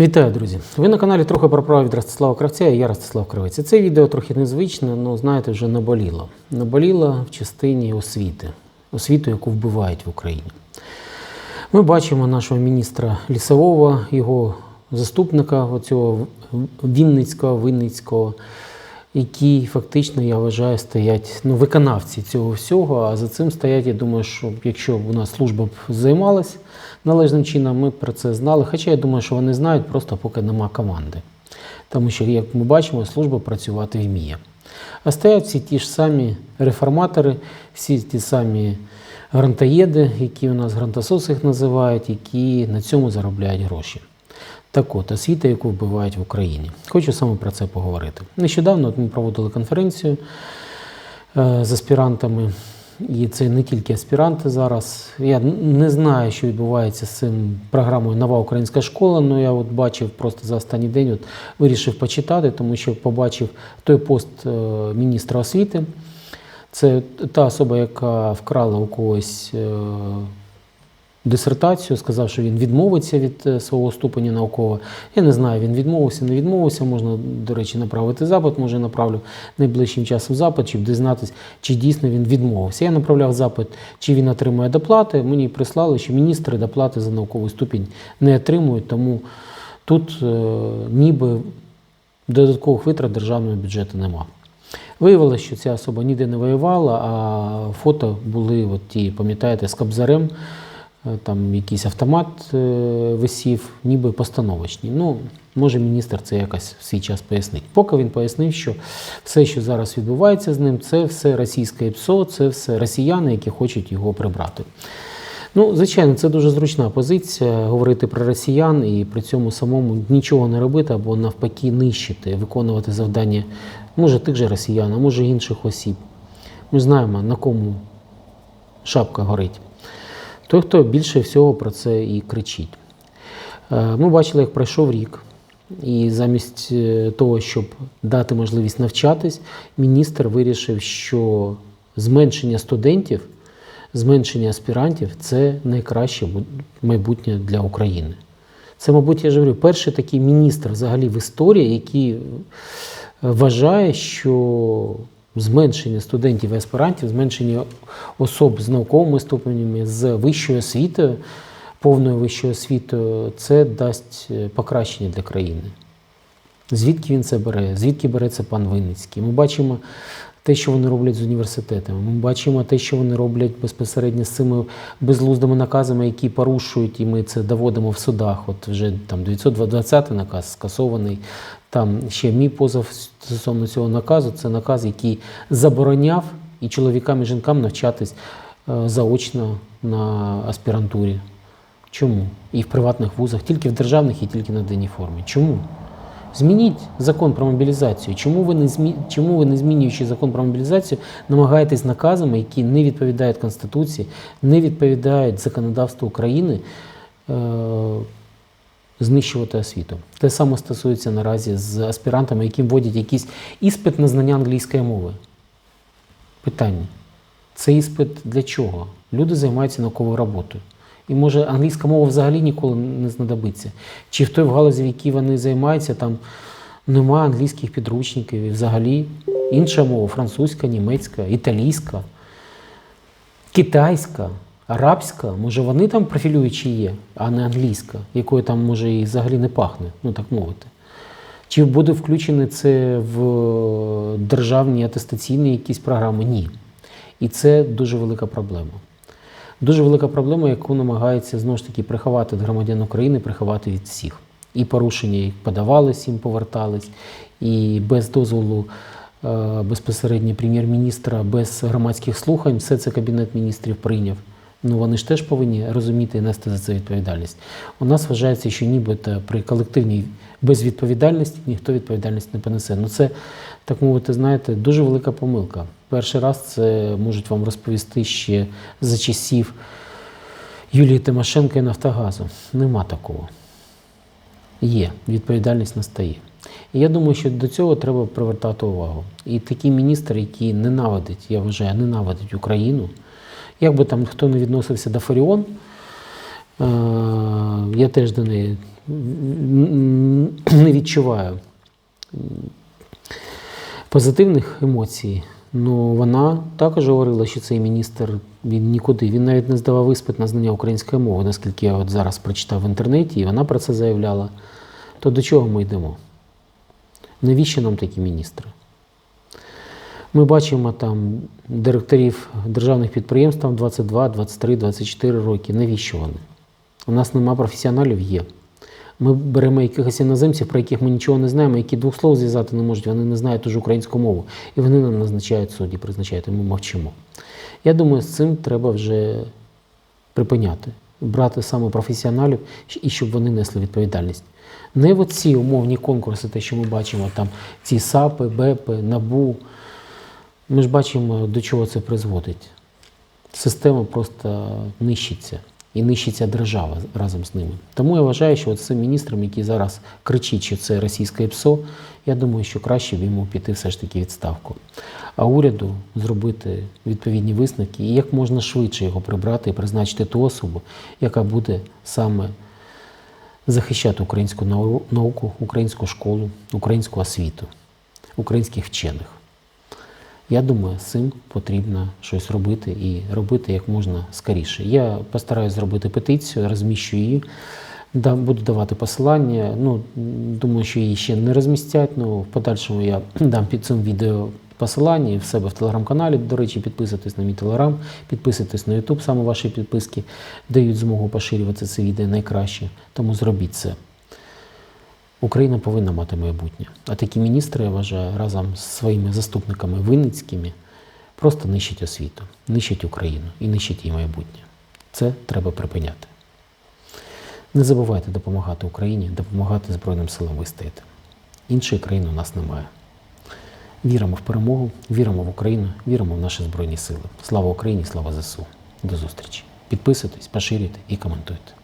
Вітаю, друзі! Ви на каналі трохи про право від Ростислава Кравця і я Ростислав Кравець. Це відео трохи незвичне, але знаєте, вже наболіло. Наболіло в частині освіти, освіту, яку вбивають в Україні. Ми бачимо нашого міністра лісового, його заступника, оцього Вінницького, Винницького, які фактично, я вважаю, стоять ну, виконавці цього всього. А за цим стоять, я думаю, що якщо б у нас служба б займалась належним чином, ми б про це знали. Хоча я думаю, що вони знають, просто поки нема команди. Тому що, як ми бачимо, служба працювати вміє. А стоять всі ті ж самі реформатори, всі ті самі грантоєди, які у нас грантососи їх називають, які на цьому заробляють гроші. Так от, освіта, яку вбивають в Україні. Хочу саме про це поговорити. Нещодавно ми проводили конференцію е, з аспірантами, і це не тільки аспіранти зараз. Я не знаю, що відбувається з цим програмою Нова українська школа. але я от бачив просто за останній день, от вирішив почитати, тому що побачив той пост е, міністра освіти. Це та особа, яка вкрала у когось е, дисертацію, сказав, що він відмовиться від е, свого ступеня наукового. Я не знаю, він відмовився, не відмовився. Можна, до речі, направити запит. Може, направлю найближчим часом запит, щоб дізнатися, чи дійсно він відмовився. Я направляв запит, чи він отримує доплати. Мені прислали, що міністри доплати за науковий ступінь не отримують, тому тут е, ніби додаткових витрат державного бюджету немає. Виявилося, що ця особа ніде не воювала, а фото були, от ті, пам'ятаєте, з Кобзарем, е, там якийсь автомат е, висів, ніби постановочні. Ну, може, міністр це якось в свій час пояснить. Поки він пояснив, що все, що зараз відбувається з ним, це все російське ПСО, це все росіяни, які хочуть його прибрати. Ну, звичайно, це дуже зручна позиція говорити про росіян і при цьому самому нічого не робити або навпаки нищити, виконувати завдання, може, тих же росіян, а може інших осіб. Ми знаємо, на кому шапка горить. Той, хто більше всього про це і кричить. Е, Ми бачили, як пройшов рік, і замість е, того, щоб дати можливість навчатись, міністр вирішив, що зменшення студентів зменшення аспірантів це найкраще майбутнє для України. Це, мабуть, я ж говорю, перший такий міністр взагалі в історії, який е, вважає, що зменшення студентів і аспірантів, зменшення особ з науковими ступенями, з вищою освітою, повною вищою освітою, це дасть е, покращення для країни. Звідки він це бере? Звідки бере це пан Винницький? Ми бачимо те, що вони роблять з університетами. Ми бачимо те, що вони роблять безпосередньо з цими безглуздими наказами, які порушують, і ми це доводимо в судах. От вже там 920 наказ скасований. Там ще мій позов стосовно цього наказу. Це наказ, який забороняв і чоловікам, і жінкам навчатись е, заочно на аспірантурі. Чому? І в приватних вузах, тільки в державних і тільки на денній формі. Чому? Змініть закон про мобілізацію. Чому ви не змі... Чому ви не змінюючи закон про мобілізацію, намагаєтесь наказами, які не відповідають Конституції, не відповідають законодавству України, е... знищувати освіту? Те саме стосується наразі з аспірантами, які вводять якийсь іспит на знання англійської мови. Питання. Це іспит для чого? Люди займаються науковою роботою. І може англійська мова взагалі ніколи не знадобиться. Чи в той в галузі, в якій вони займаються, там немає англійських підручників і взагалі інша мова французька, німецька, італійська, китайська, арабська, може вони там профілюючі є, а не англійська, якою там може і взагалі не пахне, ну так мовити. Чи буде включене це в державні атестаційні якісь програми? Ні. І це дуже велика проблема. Дуже велика проблема, яку намагається знову ж таки приховати громадян України, приховати від всіх. І порушення їх подавались, їм повертались, і без дозволу е, безпосередньо прем'єр-міністра, без громадських слухань, все це Кабінет міністрів прийняв. Ну вони ж теж повинні розуміти і нести за це відповідальність. У нас вважається, що нібито при колективній безвідповідальності ніхто відповідальність не понесе. Ну це, так мовити, знаєте, дуже велика помилка. Перший раз це можуть вам розповісти ще за часів Юлії Тимошенко і Нафтогазу. Нема такого. Є, відповідальність настає. І я думаю, що до цього треба привертати увагу. І такий міністр, який ненавидить, я вважаю, ненавидить Україну. Як би там хто не відносився до Фаріон, е, я теж до неї не відчуваю позитивних емоцій. Ну, вона також говорила, що цей міністр він нікуди. Він навіть не здавав іспит на знання української мови, наскільки я от зараз прочитав в інтернеті, і вона про це заявляла. То до чого ми йдемо? Навіщо нам такі міністри? Ми бачимо там директорів державних підприємств там 22, 23, 24 роки. Навіщо вони? У нас нема професіоналів, є. Ми беремо якихось іноземців, про яких ми нічого не знаємо, які двох слов зв'язати не можуть, вони не знають уже українську мову. І вони нам назначають судді, призначають, і ми мовчимо. Я думаю, з цим треба вже припиняти, брати саме професіоналів і щоб вони несли відповідальність. Не в ці умовні конкурси, те, що ми бачимо, там ці САПи, БЕПи, НАБУ. Ми ж бачимо, до чого це призводить. Система просто нищиться. І нищиться держава разом з ними. Тому я вважаю, що цим міністром, який зараз кричить, що це російське ПСО, я думаю, що краще б йому піти все ж таки відставку. А уряду зробити відповідні висновки і як можна швидше його прибрати і призначити ту особу, яка буде саме захищати українську науку, українську школу, українську освіту, українських вчених. Я думаю, з цим потрібно щось робити і робити як можна скоріше. Я постараюсь зробити петицію, розміщу її, буду давати посилання. Ну, думаю, що її ще не розмістять, але в подальшому я дам під цим відео посилання в себе в телеграм-каналі. До речі, підписуйтесь на мій телеграм, підписуйтесь на Ютуб, саме ваші підписки дають змогу поширювати це відео найкраще. Тому зробіть це. Україна повинна мати майбутнє. А такі міністри, я вважаю, разом з своїми заступниками Винницькими просто нищать освіту, нищать Україну і нищать її майбутнє. Це треба припиняти. Не забувайте допомагати Україні, допомагати Збройним силам вистояти. Іншої країни у нас немає. Віримо в перемогу, віримо в Україну, віримо в наші Збройні Сили. Слава Україні, слава ЗСУ. До зустрічі. Підписуйтесь, поширюйте і коментуйте.